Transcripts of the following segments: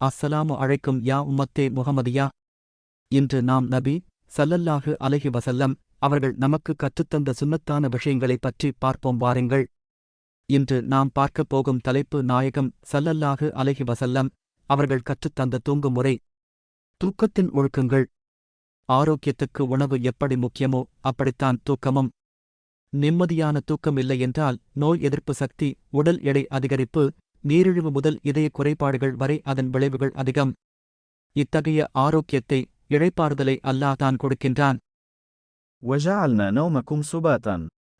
அஸ்ஸலாமு அழைக்கும் யா உம்மத்தே முகமதியா இன்று நாம் நபி சல்லல்லாஹு அலஹி வசல்லம் அவர்கள் நமக்கு கற்றுத்தந்த சுன்னத்தான விஷயங்களைப் பற்றி பார்ப்போம் வாருங்கள். இன்று நாம் பார்க்கப் போகும் தலைப்பு நாயகம் சல்லல்லாஹு அலஹி வசல்லம் அவர்கள் கற்றுத்தந்த தூங்கும் முறை தூக்கத்தின் ஒழுக்கங்கள். ஆரோக்கியத்துக்கு உணவு எப்படி முக்கியமோ அப்படித்தான் தூக்கமும். நிம்மதியான தூக்கம் இல்லையென்றால் நோய் எதிர்ப்பு சக்தி உடல் எடை அதிகரிப்பு நீரிழிவு முதல் இதய குறைபாடுகள் வரை அதன் விளைவுகள் அதிகம். இத்தகைய ஆரோக்கியத்தை இழைப்பாறுதலை அல்லாஹ் தான் கொடுக்கின்றான்.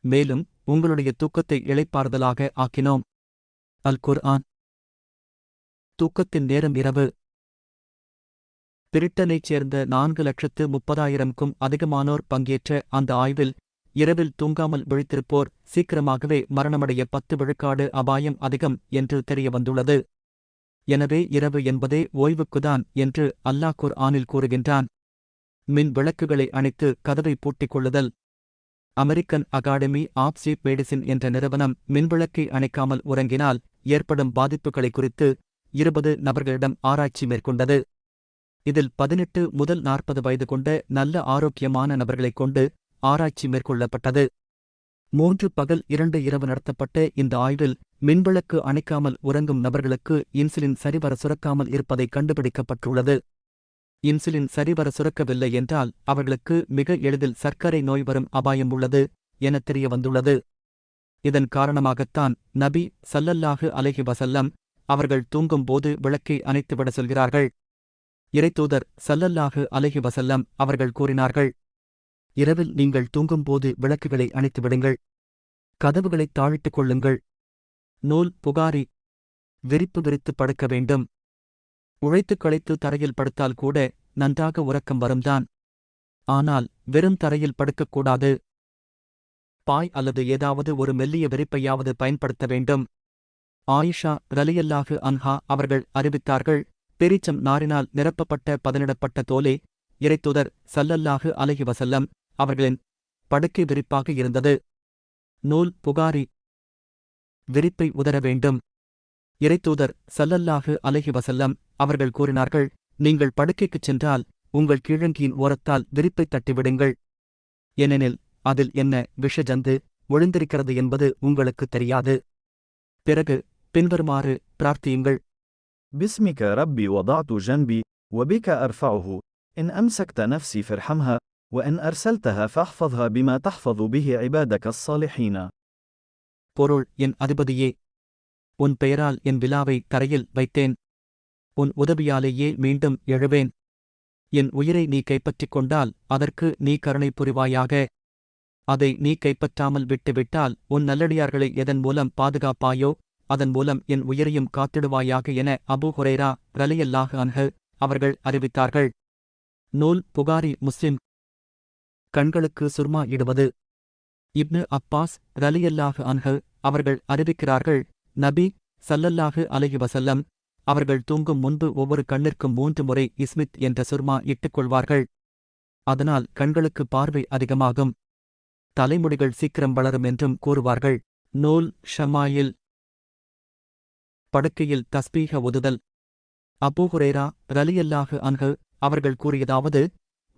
மேலும் உங்களுடைய தூக்கத்தை இழைப்பாறுதலாக ஆக்கினோம். அல் குர் ஆன் தூக்கத்தின் நேரம் இரவு. பிரிட்டனைச் சேர்ந்த நான்கு லட்சத்து முப்பதாயிரம்க்கும் அதிகமானோர் பங்கேற்ற அந்த ஆய்வில் இரவில் தூங்காமல் விழித்திருப்போர் சீக்கிரமாகவே மரணமடைய பத்து விழுக்காடு அபாயம் அதிகம் என்று தெரியவந்துள்ளது. எனவே இரவு என்பதே ஓய்வுக்குதான் என்று அல்லாஹ் குர்ஆனில் கூறுகின்றான். மின் விளக்குகளை அணைத்து கதவை பூட்டிக் கொள்ளுதல் American academy of sleep medicine என்ற நிறுவனம் மின்விளக்கை அணைக்காமல் உறங்கினால் ஏற்படும் பாதிப்புகளை குறித்து இருபது நபர்களிடம் ஆராய்ச்சி மேற்கொண்டது. இதில் பதினெட்டு முதல் நாற்பது வயது கொண்ட நல்ல ஆரோக்கியமான நபர்களைக் கொண்டு ஆராய்ச்சி மேற்கொள்ளப்பட்டது. மூன்று பகல் இரண்டு இரவு நடத்தப்பட்ட இந்த ஆய்வில் மின்விளக்கு அணைக்காமல் உறங்கும் நபர்களுக்கு இன்சுலின் சரிவர சுரக்காமல் இருப்பதை கண்டுபிடிக்கப்பட்டுள்ளது. இன்சுலின் சரிவர சுரக்கவில்லை என்றால் அவர்களுக்கு மிக எளிதில் சர்க்கரை நோய் வரும் அபாயம் உள்ளது என தெரிய வந்துள்ளது இதன் காரணமாகத்தான் நபி சல்லல்லாஹு அலஹி வசல்லம் அவர்கள் தூங்கும்போது விளக்கை அணைத்துவிட சொல்கிறார்கள். இறைத்தூதர் சல்லல்லாஹு அலஹி வசல்லம் அவர்கள் கூறினார்கள் இரவில் நீங்கள் தூங்கும்போது விளக்குகளை அணைத்துவிடுங்கள் கதவுகளைத் தாழிட்டுக் கொள்ளுங்கள். நூல் புகாரி விரிப்பு விரித்து படுக்க வேண்டும். உழைத்துக் களைத்து தரையில் படுத்தால் கூட நன்றாக உறக்கம் வரும்தான். ஆனால் வெறும் தரையில் படுக்கக்கூடாது பாய் அல்லது ஏதாவது ஒரு மெல்லிய விரிப்பையாவது பயன்படுத்த வேண்டும். ஆயிஷா ரலியல்லாஹு அன்ஹா அவர்கள் அறிவித்தார்கள் பெரிச்சம் நாரினால் நிரப்பப்பட்ட பதனிடப்பட்ட தோலே இறைத்துதர் சல்லல்லாஹு அலைஹி வசல்லம் அவர்களின் படுக்கை விரிப்பாக இருந்தது நூல் புகாரி விரிப்பை உதர வேண்டும் இறைத்தூதர் சல்லல்லாஹு அலைஹி வசல்லம் அவர்கள் கூறினார்கள் நீங்கள் படுக்கைக்குச் சென்றால் உங்கள் கீழங்கியின் ஓரத்தால் விரிப்பைத் தட்டிவிடுங்கள் ஏனெனில் அதில் என்ன விஷஜந்து ஒளிந்திருக்கிறது என்பது உங்களுக்குத் தெரியாது பிறகு பின்வருமாறு பிரார்த்தியுங்கள் باسمك ربي وضعت جنبي وبك أرفعه إن أمسكت نفسي فارحمها وإن أرسلتها فاحفظها بما تحفظ به عبادك الصالحين பொருள் என் அதிபதியே உன் பெயரால் என் விலாவை தரையில் வைத்தேன் உன் உதவியாலேயே மீண்டும் எழுவேன் என் உயிரை நீ கைப்பற்றிக் கொண்டால் அதற்கு நீ கருணை புரிவாயாக அதை நீ கைப்பற்றாமல் விட்டுவிட்டால் உன் நல்லடியார்களை எதன் மூலம் பாதுகாப்பாயோ அதன் மூலம் என் உயிரையும் காத்திடுவாயாக என அபு ஹுரைரா ரலியல்லாஹு அன்ஹு அவர்கள் அறிவித்தார்கள் நூல் புகாரி முஸ்லிம் கண்களுக்கு சுர்மா இடுவது. இப்னு அப்பாஸ் ரலியல்லாஹு அன்ஹு அவர்கள் அறிவிக்கிறார்கள் நபி சல்லல்லாஹு அலஹி வசல்லம் அவர்கள் தூங்கும் முன்பு ஒவ்வொரு கண்ணிற்கும் மூன்று முறை இஸ்மித் என்ற சுர்மா இட்டுக் கொள்வார்கள். அதனால் கண்களுக்கு பார்வை அதிகமாகும். தலைமுடிகள் சீக்கிரம் வளரும் என்றும் கூறுவார்கள். நூல் ஷமாயில் படுக்கையில் தஸ்பீக ஒதுதல். அபூஹுரேரா ரலியல்லாஹு அன்ஹு அவர்கள் கூறியதாவது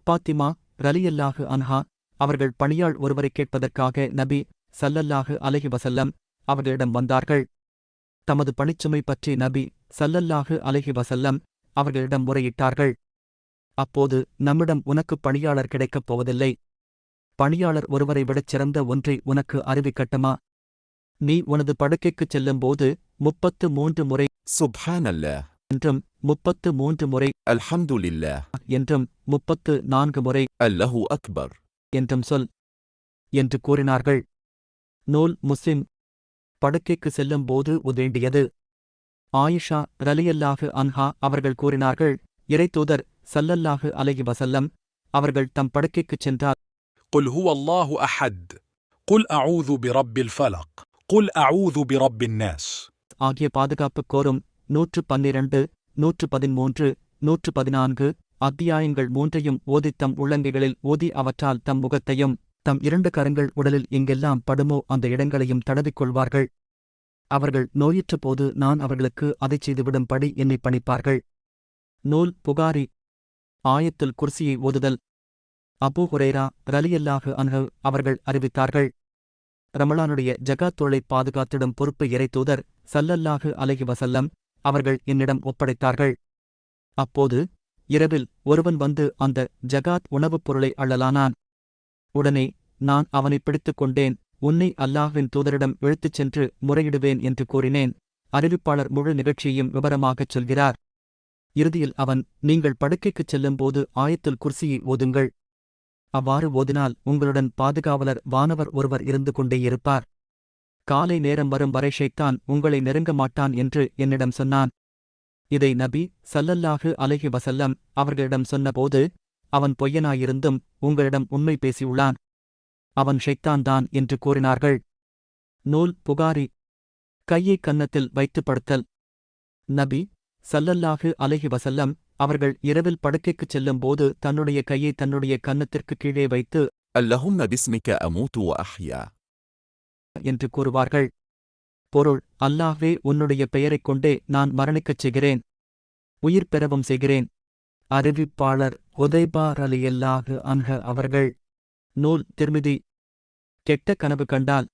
பாத்திமா ரலியல்லாஹு அன்ஹா அவர்கள் பணியாள் ஒருவரை கேட்பதற்காக நபி சல்லல்லாஹு அலஹி வசல்லம் அவர்களிடம் வந்தார்கள். தமது பணிச்சுமை பற்றி நபி சல்லல்லாஹு அலஹி வசல்லம் அவர்களிடம் முறையிட்டார்கள். அப்போது நம்மிடம் உனக்கு பணியாளர் கிடைக்கப் போவதில்லை. பணியாளர் ஒருவரை விடச் சிறந்த ஒன்றை உனக்கு அறிவிக்கட்டுமா? நீ உனது படுக்கைக்குச் செல்லும்போது முப்பத்து மூன்று முறை சுபானல்ல என்றும் முப்பத்து மூன்று முறை الحمد لله என்றும் முப்பத்து நான்கு முறை الله أكبر என்றும் சொல் என்று கூறினார்கள் நூல் முஸ்லிம் படுக்கைக்கு செல்லும்போது உதேண்டியது ஆயிஷா ரலியல்லாஹு அன்ஹா அவர்கள் கூறினார்கள் இறைத்தூதர் சல்லல்லாஹு அலைஹி வசல்லம் அவர்கள் தம் படுக்கைக்குச் சென்றால் قل هو الله احد قل اعوذ برب الفلق قل اعوذ برب الناس ஆகிய பாதுகாப்பு கோரும் நூற்று பன்னிரண்டு நூற்று பதிமூன்று நூற்று பதினான்கு அத்தியாயங்கள் மூன்றையும் ஓதித் தம் உள்ளங்கைகளில் ஓதி அவற்றால் தம் முகத்தையும் தம் இரண்டு கரங்கள் உடலில் எங்கெல்லாம் படுமோ அந்த இடங்களையும் தடவிக் கொள்வார்கள் அவர்கள் நோயிற்ற போது நான் அவர்களுக்கு அதைச் செய்துவிடும்படி என்னை பணிப்பார்கள். நூல் புகாரி ஆயத்துல் குர்சியை ஓதுதல். அபூ ஹுரேரா ரலியல்லாஹு அன்ஹு அவர்கள் அறிவித்தார்கள். ரமலானுடைய ஜகாத் தொழிலை பாதுகாத்திடும் பொறுப்பு இறைத்தூதர் சல்லல்லாஹு அலைஹி வசல்லம் அவர்கள் என்னிடம் ஒப்படைத்தார்கள். அப்போது இரவில் ஒருவன் வந்து அந்த ஜகாத் உணவுப் பொருளை அள்ளலானான். உடனே நான் அவனை பிடித்துக் கொண்டேன் உன்னை அல்லாஹ்வின் தூதரிடம் இழுத்துச் சென்று முறையிடுவேன் என்று கூறினேன். அறிவிப்பாளர் முழு நிகழ்ச்சியையும் விவரமாகச் சொல்கிறார். இறுதியில் அவன் நீங்கள் படுக்கைக்குச் செல்லும்போது ஆயத்துல் குர்சியை ஓதுங்கள். அவ்வாறு ஓதினால் உங்களுடன் பாதுகாவலர் வானவர் ஒருவர் இருந்து கொண்டே இருப்பார். காலை நேரம் வரும் வரை ஷைத்தான் உங்களை நெருங்க மாட்டான் என்று என்னிடம் சொன்னான். இதை நபி சல்லல்லாஹு அலஹி வசல்லம் அவர்களிடம் சொன்னபோது அவன் பொய்யனாயிருந்தும் உங்களிடம் உண்மை பேசியுள்ளான். அவன் ஷைத்தான் தான் என்று கூறினார்கள். நூல் புகாரி. கையை கன்னத்தில் வைத்து படுத்தல். நபி சல்லல்லாஹு அலஹி வசல்லம் அவர்கள் இரவில் படுக்கைக்குச் செல்லும்போது தன்னுடைய கையை தன்னுடைய கன்னத்திற்கு கீழே வைத்து அல்லஹும் பிஸ்மிக்க அமூத்து அஹ்யா. என்று கூறுவார்கள். பொருள் அல்லாஹ்வே உன்னுடைய பெயரைக் கொண்டே நான் மரணிக்கச் செய்கிறேன். உயிர் பெறவும் செய்கிறேன். அறிவிப்பாளர் உதைபார் அலியல்லாஹு அன்ஹ அவர்கள். நூல் திருமிதி. கெட்ட கனவு கண்டால்.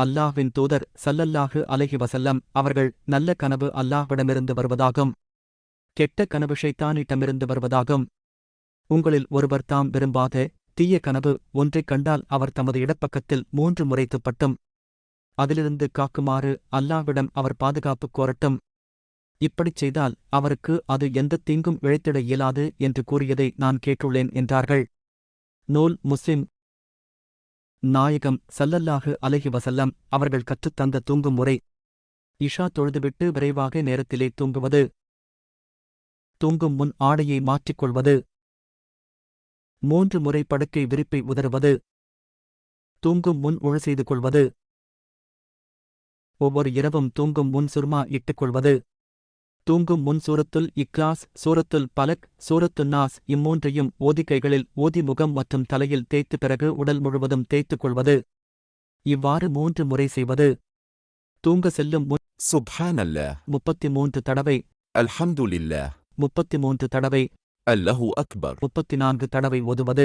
அல்லாஹ்வின் தூதர் சல்லல்லாஹு அலஹி வசல்லம் அவர்கள் நல்ல கனவு அல்லாஹ்விடமிருந்து வருவதாகும். கெட்ட கனவு ஷைத்தானிட்டமிருந்து வருவதாகும். உங்களில் ஒருவர் தாம் விரும்பாத தீய கனவு ஒன்றைக் கண்டால் அவர் தமது இடப்பக்கத்தில் மூன்று முறை துப்பட்டும். அதிலிருந்து காக்குமாறு அல்லாவிடம் அவர் பாதுகாப்பு கோரட்டும். இப்படிச் செய்தால் அவருக்கு அது எந்த தீங்கும் இழைத்திட இயலாது என்று கூறியதை நான் கேட்டுள்ளேன் என்றார்கள். நூல் முஸ்லிம் நாயகம் சல்லல்லாஹு அலகி வசல்லம் அவர்கள் கற்றுத் தந்த தூங்கும் முறை. இஷா தொழுதுவிட்டு விரைவாக நேரத்திலே தூங்குவது. தூங்கும் முன் ஆடையை மாற்றிக்கொள்வது மூன்று முறை படுக்கை விரிப்பை உதறுவது. தூங்கும் முன் உழ செய்து கொள்வது. ஒவ்வொரு இரவும் தூங்கும் முன் சுர்மா இட்டுக்கொள்வது தூங்கும் முன் சூரத்துல் இக்லாஸ் சூரத்துல் பலக் சூரத்து நாஸ் இம்மூன்றையும் ஓதி கைகளில் ஓதி முகம் மற்றும் தலையில் தேய்த்து பிறகு உடல் முழுவதும் தேய்த்துக் கொள்வது. இவ்வாறு மூன்று முறை செய்வது. தூங்க செல்லும் முன் சுப்ஹான் அல்ல முப்பத்தி மூன்று தடவை. அல்ஹம்துலில்லா முப்பத்தி மூன்று தடவை. அல்லஹு அக்பர். முப்பத்தி நான்கு தடவை ஓதுவது.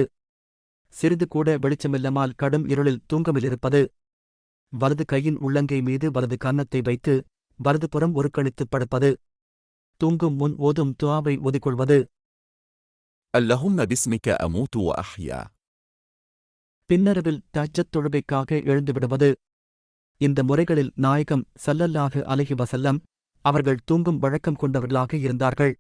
சிறிது கூட வெளிச்சமில்லமால் கடும் இருளில் தூங்கமிலிருப்பது வலது கையின் உள்ளங்கை மீது வலது கன்னத்தை வைத்து வலது புறம் ஒருக்கணித்து படுப்பது. தூங்கும் முன் ஓதும் துவாவை ஒதுக்கொள்வது அல்லஹும் பிஸ்மிக அமூத்து அஹ்யா. பின்னரவில் தஜத் தொழுவைக்காக எழுந்துவிடுவது இந்த முறைகளில் நாயகம் சல்லல்லாஹு அலஹி வசல்லம் அவர்கள் தூங்கும் வழக்கம் கொண்டவர்களாக இருந்தார்கள்.